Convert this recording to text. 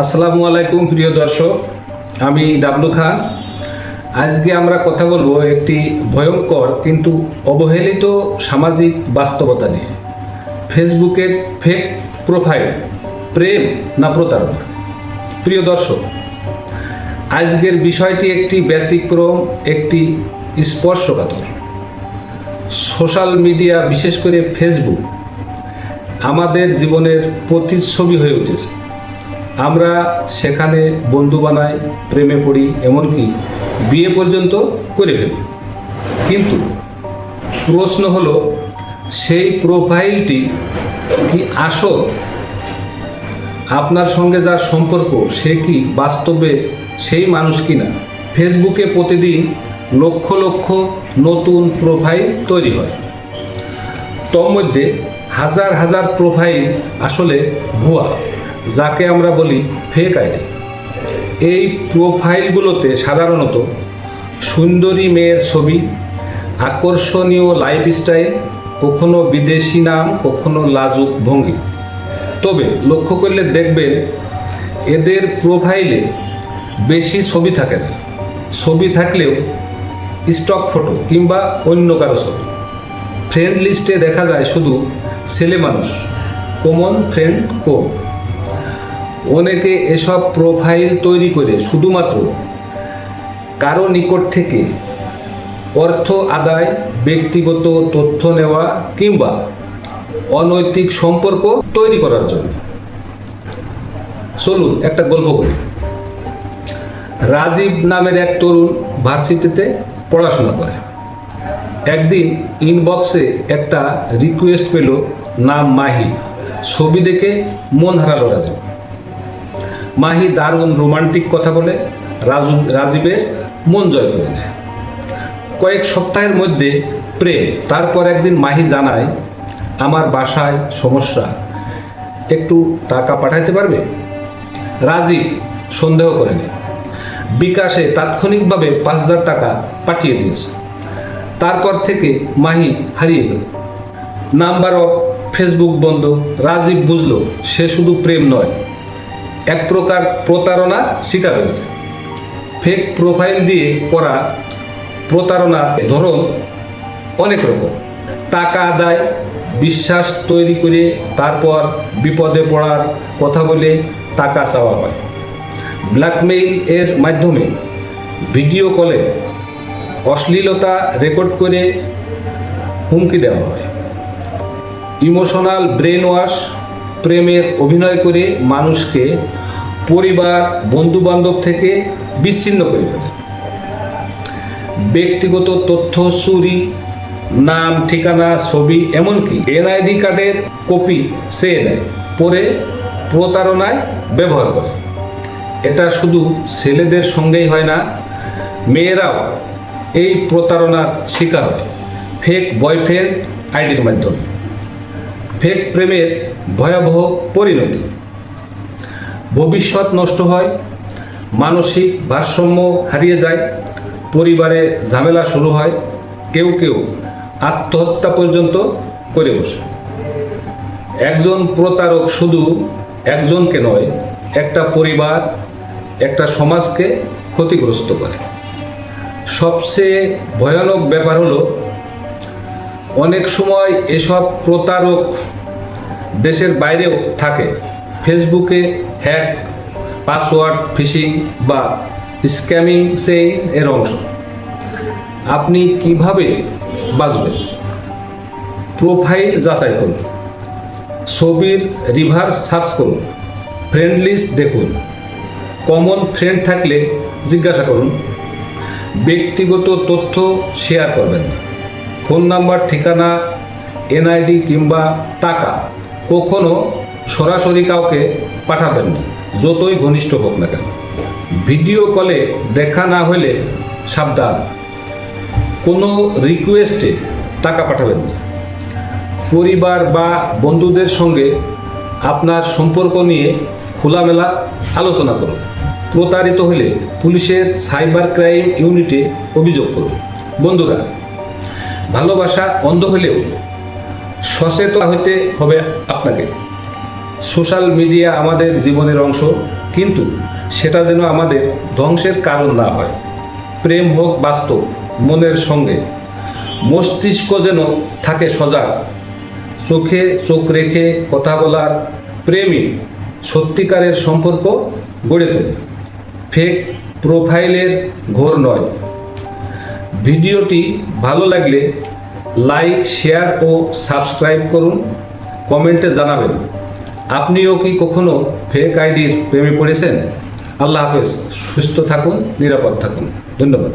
আসসালামু আলাইকুম, প্রিয় দর্শক। আমি ডাবলু খান। আজকে আমরা কথা বলব একটি ভয়ঙ্কর কিন্তু অবহেলিত সামাজিক বাস্তবতা নিয়ে। ফেসবুকের ফেক প্রোফাইল প্রেম না প্রতারণা? প্রিয় দর্শক, আজকের বিষয়টি একটি ব্যতিক্রম, একটি স্পর্শকাতর। সোশ্যাল মিডিয়া, বিশেষ করে ফেসবুক, আমাদের জীবনের প্রতিচ্ছবি হয়ে উঠেছে। আমরা সেখানে বন্ধু বানাই, প্রেমে পড়ি, এমনকি বিয়ে পর্যন্ত করে ফেলি। কিন্তু প্রশ্ন হলো, সেই প্রোফাইলটি কি আসল? আপনার সঙ্গে যার সম্পর্ক, সে কি বাস্তবে সেই মানুষ কি না ফেসবুকে প্রতিদিন লক্ষ লক্ষ নতুন প্রোফাইল তৈরি হয়। তোর মধ্যে হাজার হাজার প্রোফাইল আসলে ভুয়া। যাকে আমরা বলি ফেক আইডি এই প্রোফাইলগুলোতে সাধারণত সুন্দরী মেয়ের ছবি, আকর্ষণীয় লাইফস্টাইল কখনো বিদেশি নাম, কখনো লাজুক ভঙ্গি। তবে লক্ষ্য করলে দেখবেন এদের প্রোফাইলে বেশি ছবি থাকে না। ছবি থাকলেও স্টক ফটো কিংবা অন্য কারও ছবি। ফ্রেন্ড লিস্টে দেখা যায় শুধু ছেলে মানুষ। কমন ফ্রেন্ড কম অনেকে এসব প্রোফাইল তৈরি করে শুধুমাত্র কারও নিকট থেকে অর্থ আদায়, ব্যক্তিগত তথ্য নেওয়া কিংবা অনৈতিক সম্পর্ক তৈরি করার জন্য। চলুন একটা গল্প করি। রাজীব নামের এক তরুণ ভার্সিটিতে পড়াশোনা করে। একদিন ইনবক্সে একটা রিকোয়েস্ট পেল, নাম মাহি ছবি দেখে মন হারালো রাজীব। মাহি দারুণ রোমান্টিক কথা বলে, রাজু রাজীবের মন জয় করে নেয়। কয়েক সপ্তাহের মধ্যে প্রেম, তারপর একদিন মাহি জানায়, আমার বাসায় সমস্যা, একটু টাকা পাঠাইতে পারবে? রাজীব সন্দেহ করেনি বিকাশে তাৎক্ষণিকভাবে পাঁচ হাজার টাকা পাঠিয়ে দিয়েছে। তারপর থেকে মাহি হারিয়ে গেল। নাম্বার অফ ফেসবুক বন্ধ। রাজীব বুঝলো, সে শুধু প্রেম নয় এক প্রকার প্রতারণার শিকার হয়েছে। ফেক প্রোফাইল দিয়ে করা প্রতারণার ধরন অনেক রকম। টাকা আদায়, বিশ্বাস তৈরি করে তারপর বিপদে পড়ার কথা বলে টাকা চাওয়া হয়। ব্ল্যাকমেইল এর মাধ্যমে ভিডিও কলে অশ্লীলতা রেকর্ড করে হুমকি দেওয়া হয়। ইমোশনাল ব্রেন ওয়াশ প্রেমের অভিনয় করে মানুষকে পরিবার বন্ধু বান্ধব থেকে বিচ্ছিন্ন করে ফেলে ব্যক্তিগত তথ্য, চুরি, নাম, ঠিকানা, ছবি, এমনকি এনআইডি কার্ডের কপি চেয়ে নেয় পরে প্রতারণায় ব্যবহার করে। এটা শুধু ছেলেদের সঙ্গেই হয় না, মেয়েরাও এই প্রতারণার শিকার হয়। ফেক বয়ফ্রেন্ড আইডির মাধ্যমে। ফেক প্রেমের ভয়াবহ পরিণতি। ভবিষ্যৎ নষ্ট হয়, মানসিক ভারসাম্য হারিয়ে যায়, পরিবারে ঝামেলা শুরু হয়, কেউ কেউ আত্মহত্যা পর্যন্ত করে বসে। একজন প্রতারক শুধু একজনকে নয়, একটা পরিবার, একটা সমাজকে ক্ষতিগ্রস্ত করে। সবচেয়ে ভয়ানক ব্যাপার হলো অনেক সময় এসব প্রতারক দেশের বাইরেও থাকে। ফেসবুকে হ্যাক, পাসওয়ার্ড ফিশিং বা স্ক্যামিং সেই এর অংশ। আপনি কীভাবে বাঁচবেন? প্রোফাইল যাচাই করুন। ছবির রিভার্স সার্চ করুন। ফ্রেন্ড লিস্ট দেখুন। কমন ফ্রেন্ড থাকলে জিজ্ঞাসা করুন। ব্যক্তিগত তথ্য শেয়ার করবেন। ফোন নাম্বার, ঠিকানা, এনআইডি কিংবা টাকা কখনো সরাসরি কাউকে পাঠাবেন না, যতই ঘনিষ্ঠ হোক না কেন। ভিডিও কলে দেখা না হলে সাবধান। কোনো রিকোয়েস্টে টাকা পাঠাবেন না। পরিবার বা বন্ধুদের সঙ্গে আপনার সম্পর্ক নিয়ে খোলামেলা আলোচনা করুন। প্রতারিত হলে পুলিশের সাইবার ক্রাইম ইউনিটে অভিযোগ করুন। বন্ধুরা ভালোবাসা অন্ধ হলেও সচেতন হতে হবে আপনাকে। সোশ্যাল মিডিয়া আমাদের জীবনের অংশ, কিন্তু সেটা যেন আমাদের ধ্বংসের কারণ না হয়। প্রেম হোক বাস্তব, মনের সঙ্গে। মস্তিষ্ক যেন থাকে সজাগ। চোখে চোখ রেখে কথা বলার প্রেমী সত্যিকারের সম্পর্ক গড়ে তোলে। ফেক প্রোফাইলের ঘোর নয়। ভিডিওটি ভালো লাগলে লাইক, শেয়ার ও সাবস্ক্রাইব করুন, কমেন্টে জানাবেন। আপনিও কি কখনো ফেক আইডির প্রেমে পড়েছেন? আল্লাহ হাফেজ, সুস্থ থাকুন, নিরাপদ থাকুন। ধন্যবাদ।